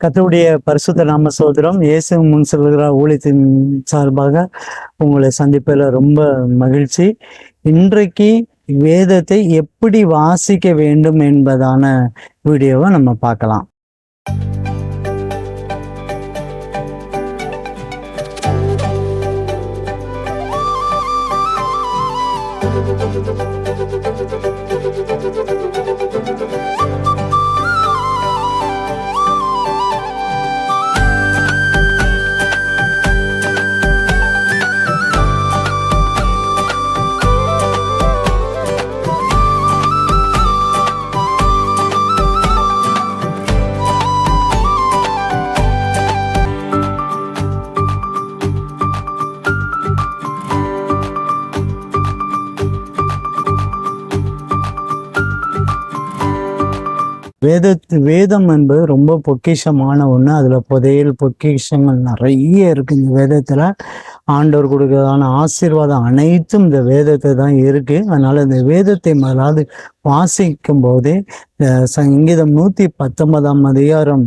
கத்தருடைய பரிசுத்த நாம சோதரம் இயேசு முன் செல்கிற ஊழியத்தின் சார்பாக உங்களை சந்திப்பதில் ரொம்ப மகிழ்ச்சி. இன்றைக்கு வேதத்தை எப்படி வாசிக்க வேண்டும் என்பதான வீடியோவை நம்ம பார்க்கலாம். வேதத்து வேதம் என்பது ரொம்ப பொக்கிஷமான ஒன்று அதில் புதையல் பொக்கிஷங்கள் நிறைய இருக்கு இந்த வேதத்தில். ஆண்டவர் கொடுக்கறதான ஆசீர்வாதம் அனைத்தும் இந்த வேதத்தை தான் இருக்கு. அதனால இந்த வேதத்தை முதலாவது வாசிக்கும் போதே இந்த சங்கீதம் நூற்றி பத்தொன்பதாம் அதிகாரம்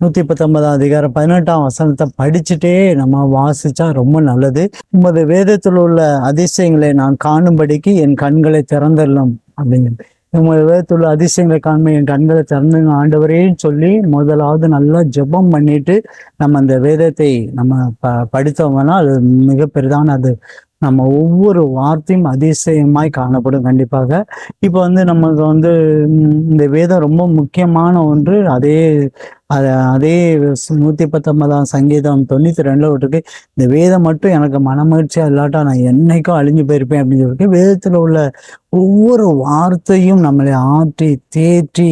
நூற்றி பத்தொன்பதாம் அதிகாரம் பதினெட்டாம் வசனத்தை படிச்சுட்டே நம்ம வாசிச்சா ரொம்ப நல்லது. உமது வேதத்தில் உள்ள அதிசயங்களை நான் காணும்படிக்கு என் கண்களை திறந்துடலாம் அப்படிங்கிறது. உங்கள் விதத்துள்ள அதிசயங்களை காண்ப என் கண்களை திறந்துங்க ஆண்டவரேன்னு சொல்லி முதலாவது நல்லா ஜெபம் பண்ணிட்டு நம்ம அந்த வேதத்தை நம்ம ப படித்தோம்னா அது மிக பெரிதான அது நம்ம ஒவ்வொரு வார்த்தையும் அதிசயமாய் காணப்படும் கண்டிப்பாக. இப்போ வந்து நமக்கு வந்து இந்த வேதம் ரொம்ப முக்கியமான ஒன்று. அதே அத அதே நூத்தி பத்தொன்பதாம் சங்கீதம் தொண்ணூத்தி ரெண்டுல விட்டுருக்கு. இந்த வேதம் மட்டும் எனக்கு மனமகிழ்ச்சியா இல்லாட்டா நான் என்னைக்கும் அழிஞ்சு போயிருப்பேன் அப்படின்னு சொல்லிட்டு வேதத்துல உள்ள ஒவ்வொரு வார்த்தையும் நம்மளை ஆற்றி தேற்றி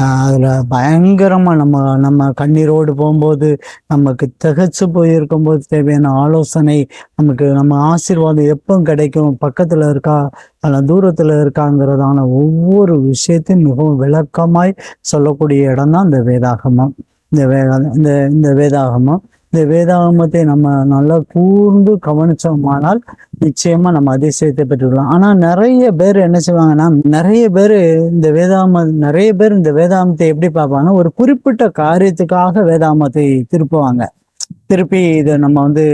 அதில் பயங்கரமாக நம்ம நம்ம கண்ணீரோடு போகும்போது நமக்கு திகச்சு போயிருக்கும்போது தேவையான ஆலோசனை நமக்கு நம்ம ஆசீர்வாதம் எப்போ கிடைக்கும். பக்கத்தில் இருக்கா அல்ல தூரத்தில் இருக்காங்கிறதான ஒவ்வொரு விஷயத்தையும் மிகவும் விளக்கமாய் சொல்லக்கூடிய இடம் தான் இந்த வேதாகமம். இந்த வேதா இந்த இந்த வேதாகமம். இந்த வேதாகமத்தை நம்ம நல்லா கூர்ந்து கவனிச்சோமானால் நிச்சயமா நம்ம அதிசயத்தை பெற்றுக்கலாம். ஆனா நிறைய பேர் என்ன செய்வாங்கன்னா நிறைய பேர் இந்த வேதாம நிறைய பேர் இந்த வேதாமத்தை எப்படி பார்ப்பாங்கன்னா ஒரு குறிப்பிட்ட காரியத்துக்காக வேதாமத்தை திருப்புவாங்க. திருப்பி இதை நம்ம வந்து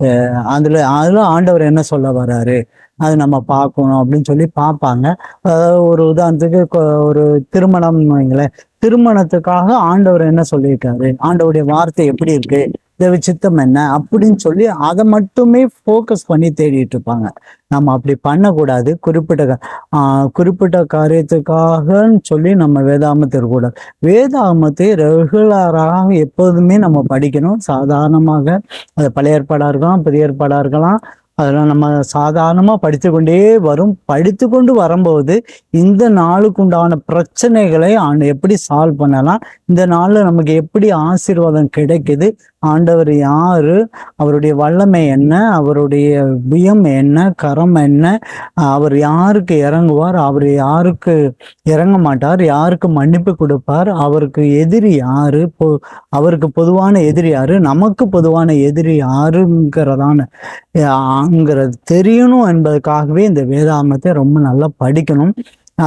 அஹ், அதுல அதுல ஆண்டவர் என்ன சொல்ல வர்றாரு அது நம்ம பார்க்கணும் அப்படின்னு சொல்லி பார்ப்பாங்க. அதாவது ஒரு உதாரணத்துக்கு ஒரு திருமணம் வைங்களேன். திருமணத்துக்காக ஆண்டவர் என்ன சொல்லியிருக்காரு? ஆண்டவருடைய வார்த்தை எப்படி இருக்கு? தேவ சித்தம் என்ன? அப்படின்னு சொல்லி அதை மட்டுமே ஃபோக்கஸ் பண்ணி தேடிட்டு இருப்பாங்க. நம்ம அப்படி பண்ணக்கூடாது. குறிப்பிட்ட ஆஹ் குறிப்பிட்ட காரியத்துக்காகன்னு சொல்லி நம்ம வேதாமத்தை இருக்கக்கூடாது வேதாமத்தை ரெகுலராக எப்போதுமே நம்ம படிக்கணும். சாதாரணமாக அது பழைய ஏற்பாடாக இருக்கலாம் புதிய ஏற்பாடாக இருக்கலாம். அதெல்லாம் நம்ம சாதாரணமாக படித்து கொண்டே வரும். படித்து கொண்டு வரும்போது இந்த நாளுக்கு உண்டான பிரச்சனைகளை ஆண்டு எப்படி சால்வ் பண்ணலாம்? இந்த நாளில் நமக்கு எப்படி ஆசீர்வாதம் கிடைக்குது? ஆண்டவர் யார்? அவருடைய வல்லமை என்ன? அவருடைய புயம் என்ன? கரம் என்ன? அவர் யாருக்கு இறங்குவார்? அவர் யாருக்கு இறங்க மாட்டார்? யாருக்கு மன்னிப்பு கொடுப்பார்? அவருக்கு எதிரி யார்? பொ அவருக்கு பொதுவான எதிரி யார்? நமக்கு பொதுவான எதிரி யாருங்கிறதான ஆங்கிறது தெரியணும் என்பதற்காகவே இந்த வேதாமத்தை ரொம்ப நல்லா படிக்கணும்.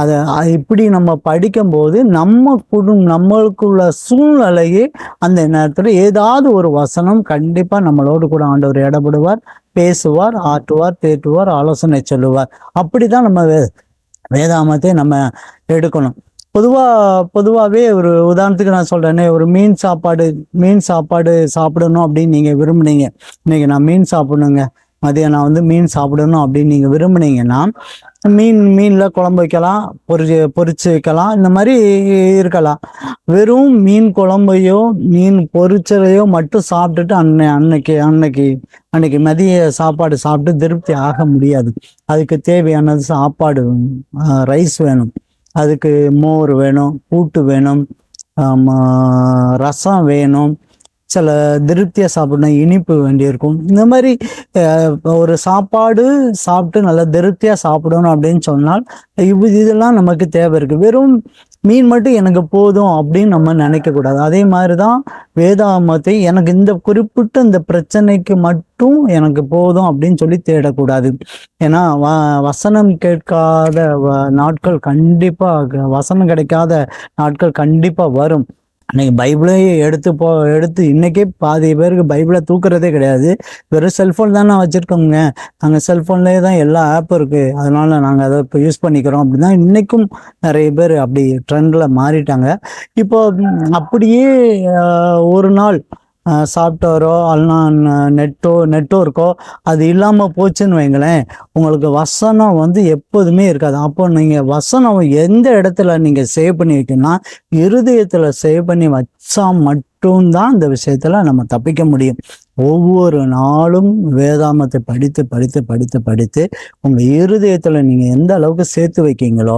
அதை இப்படி நம்ம படிக்கும்போது நம்ம குடும் நம்மளுக்குள்ள சூழ்நிலையே அந்த நேரத்தில் ஏதாவது ஒரு வசனம் கண்டிப்பாக நம்மளோடு கூட ஆண்டவர் இடப்படுவார் பேசுவார் ஆற்றுவார் தேற்றுவார் ஆலோசனை சொல்லுவார். அப்படி தான் நம்ம வே வேதாமத்தை நம்ம எடுக்கணும். பொதுவாக பொதுவாகவே ஒரு உதாரணத்துக்கு நான் சொல்கிறேனே ஒரு மீன் சாப்பாடு மீன் சாப்பாடு சாப்பிடணும் அப்படின்னு நீங்கள் விரும்புனீங்க. இன்னைக்கு நான் மீன் சாப்பிடணுங்க. மதியம் நான் வந்து மீன் சாப்பிடணும் அப்படின்னு நீங்க விரும்புனீங்கன்னா மீன் மீன்ல குழம்பு வைக்கலாம் பொரிச்சு பொரிச்சு வைக்கலாம் இந்த மாதிரி இருக்கலாம். வெறும் மீன் குழம்பையோ மீன் பொரிச்சதையோ மட்டும் சாப்பிட்டுட்டு அன்னை அன்னைக்கு அன்னைக்கு அன்னைக்கு மதிய சாப்பாடு சாப்பிட்டு திருப்தி ஆக முடியாது. அதுக்கு தேவையானது சாப்பாடு ரைஸ் வேணும். அதுக்கு மோர் வேணும் கூட்டு வேணும் ரசம் வேணும். சில திருப்தியாக சாப்பிடணும் இனிப்பு வேண்டியிருக்கும். இந்த மாதிரி அஹ், ஒரு சாப்பாடு சாப்பிட்டு நல்லா திருப்தியாக சாப்பிடணும் அப்படின்னு சொன்னால் இது இதெல்லாம் நமக்கு தேவை இருக்கு. வெறும் மீன் மட்டும் எனக்கு போதும் அப்படின்னு நம்ம நினைக்கக்கூடாது. அதே மாதிரி தான் வேதாமத்தை எனக்கு இந்த குறிப்பிட்ட இந்த பிரச்சனைக்கு மட்டும் எனக்கு போதும் அப்படின்னு சொல்லி தேடக்கூடாது. ஏன்னா வ வசனம் கேட்காத வ- நாட்கள் கண்டிப்பாக வசனம் கிடைக்காத நாட்கள் கண்டிப்பாக வரும். அன்னைக்கு பைபிளே எடுத்து போ எடுத்து இன்னைக்கே பாதி பேருக்கு பைபிளை தூக்குறதே கிடையாது. வெறும் செல்ஃபோன் நான் வச்சுருக்கோங்க நாங்கள் செல்ஃபோன்லேயே தான் எல்லா ஆப் இருக்குது அதனால நாங்கள் அதை இப்போ யூஸ் பண்ணிக்கிறோம் அப்படின்னா இன்றைக்கும் நிறைய பேர் அப்படி ட்ரெண்டில் மாறிட்டாங்க. இப்போ அப்படியே ஒரு நாள் சாஃப்ட்வேரோ அல்லனா நெட்டோ நெட்ஒர்க்கோ அது இல்லாமல் போச்சுன்னு வைங்களேன் உங்களுக்கு வசனம் வந்து எப்போதுமே இருக்காது. அப்போ நீங்கள் வசனம் எந்த இடத்துல நீங்கள் சேவ் பண்ணி வைக்கணும்னா இருதயத்தில் சேவ் பண்ணி வச்சா மட்டும்தான் இந்த விஷயத்துல நம்ம தப்பிக்க முடியும். ஒவ்வொரு நாளும் வேதாமத்தை படித்து படித்து படித்து படித்து உங்க இருதயத்துல நீங்க எந்த அளவுக்கு சேர்த்து வைக்கீங்களோ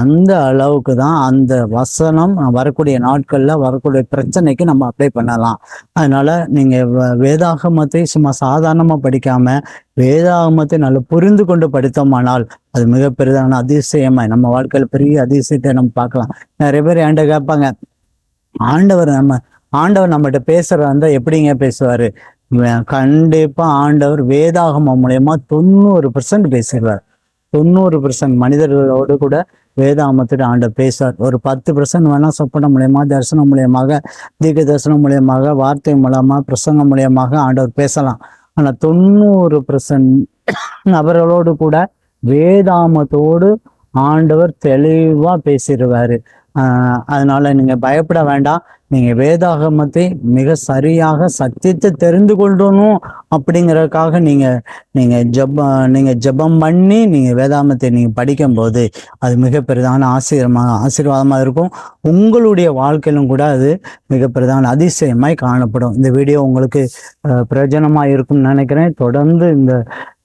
அந்த அளவுக்கு தான் அந்த வசனம் வரக்கூடிய நாட்களில் வரக்கூடிய பிரச்சனைக்கு நம்ம அப்ளை பண்ணலாம். அதனால நீங்கள் வேதாகமத்தை சும்மா சாதாரணமாக படிக்காம வேதாகமத்தை நல்லா புரிந்து கொண்டு படித்தோமானால் அது மிக பெரிதான அதிசயமாய் நம்ம வாழ்க்கையில் பெரிய அதிசயத்தை நம்ம பார்க்கலாம். நிறைய பேர் என்கிட்ட கேட்பாங்க ஆண்டவர் நம்ம ஆண்டவர் நம்மகிட்ட பேசுறதா இருந்தா எப்படிங்க பேசுவாரு? கண்டிப்பா ஆண்டவர் வேதாகமம் மூலயமா தொண்ணூறு பர்சன்ட் பேசுகிறார் தொண்ணூறு பர்சன்ட் மனிதர்களோடு கூட வேதாகமத்திட்டு ஆண்டவர் பேசுவார். ஒரு பத்து பர்சன்ட் வேணா சொப்பனம் மூலியமா தரிசனம் மூலியமாக தீர்க்க தரிசனம் மூலியமாக வார்த்தை மூலமா பிரசங்கம் மூலியமாக ஆண்டவர் பேசலாம். ஆனா தொண்ணூறு பர்சன்ட் நபர்களோடு கூட வேதாமத்தோடு ஆண்டவர் தெளிவா பேசிடுவாரு. ஆஹ் அதனால நீங்க பயப்பட வேண்டாம். நீங்கள் வேதாகமத்தை மிக சரியாக சத்தியத்தை தெரிந்து கொள்ளணும் அப்படிங்கிறதுக்காக நீங்கள் நீங்கள் ஜப நீங்கள் ஜெபம் பண்ணி நீங்கள் வேதாகமத்தை நீங்கள் படிக்கும்போது அது மிக பெரிதான ஆசீர்வாதமாக ஆசீர்வாதமாக இருக்கும். உங்களுடைய வாழ்க்கையிலும் கூட அது மிக பெரிதான அதிசயமாய் காணப்படும். இந்த வீடியோ உங்களுக்கு பிரயோஜனமாக இருக்கும்னு நினைக்கிறேன். தொடர்ந்து இந்த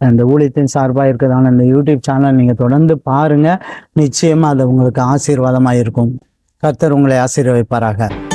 இந்த ஊழியத்தின் சார்பாக இருக்கிறதான இந்த யூடியூப் சேனல் நீங்கள் தொடர்ந்து பாருங்கள் நிச்சயமாக அது உங்களுக்கு ஆசீர்வாதமாக இருக்கும். கர்த்தர் உங்களை ஆசீர்வதிப்பாராக.